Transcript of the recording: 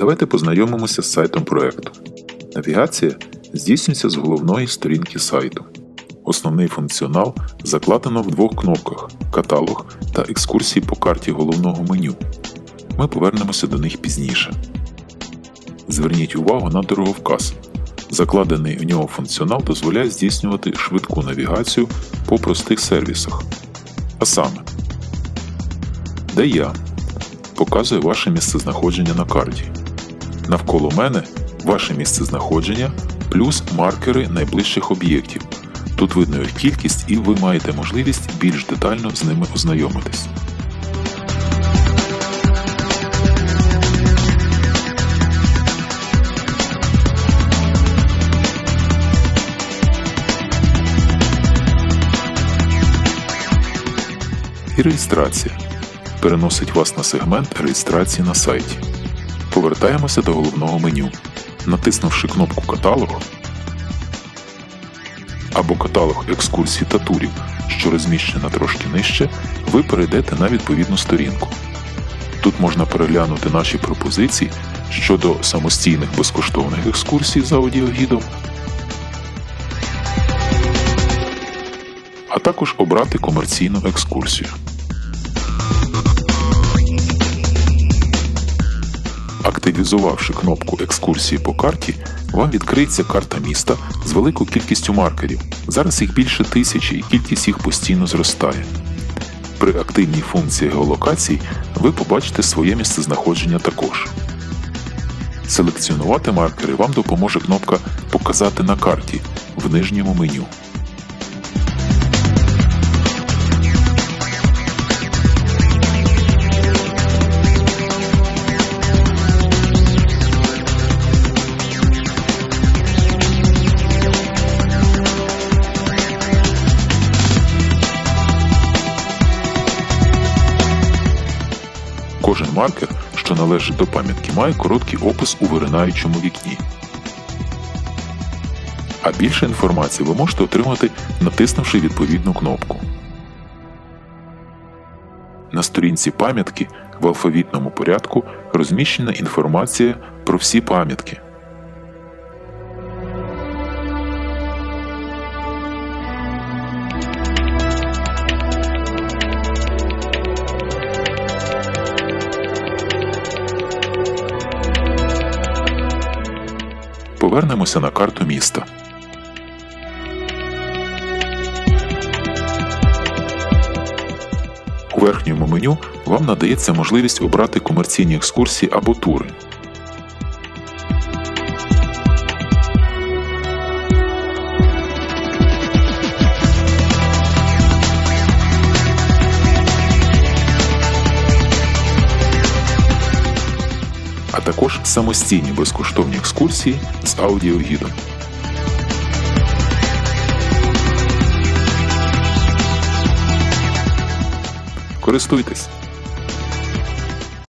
Давайте познайомимося з сайтом проекту. Навігація здійснюється з головної сторінки сайту. Основний функціонал закладено в двох кнопках каталог та екскурсії по карті головного меню. Ми повернемося до них пізніше. Зверніть увагу на дороговказ. Закладений у нього функціонал дозволяє здійснювати швидку навігацію по простих сервісах. А саме, де я показує ваше місцезнаходження на карті. Навколо мене ваше місцезнаходження плюс маркери найближчих об'єктів. Тут видно їх кількість і ви маєте можливість більш детально з ними ознайомитись. І реєстрація переносить вас на сегмент реєстрації на сайті. Повертаємося до головного меню. Натиснувши кнопку Каталог або каталог екскурсій та турів, що розміщена трошки нижче, ви перейдете на відповідну сторінку. Тут можна переглянути наші пропозиції щодо самостійних безкоштовних екскурсій за аудіогідом, а також обрати комерційну екскурсію. Активізувавши кнопку екскурсії по карті, вам відкриється карта міста з великою кількістю маркерів. Зараз їх більше тисячі і кількість їх постійно зростає. При активній функції геолокації ви побачите своє місцезнаходження також. Селекціонувати маркери вам допоможе кнопка Показати на карті в нижньому меню. Кожен маркер, що належить до пам'ятки, має короткий опис у виринаючому вікні. А більше інформації ви можете отримати, натиснувши відповідну кнопку. На сторінці пам'ятки в алфавітному порядку розміщена інформація про всі пам'ятки. Повернемося на карту міста. У верхньому меню вам надається можливість обрати комерційні екскурсії або тури. А також самостійні безкоштовні екскурсії з аудіогідом. Користуйтесь!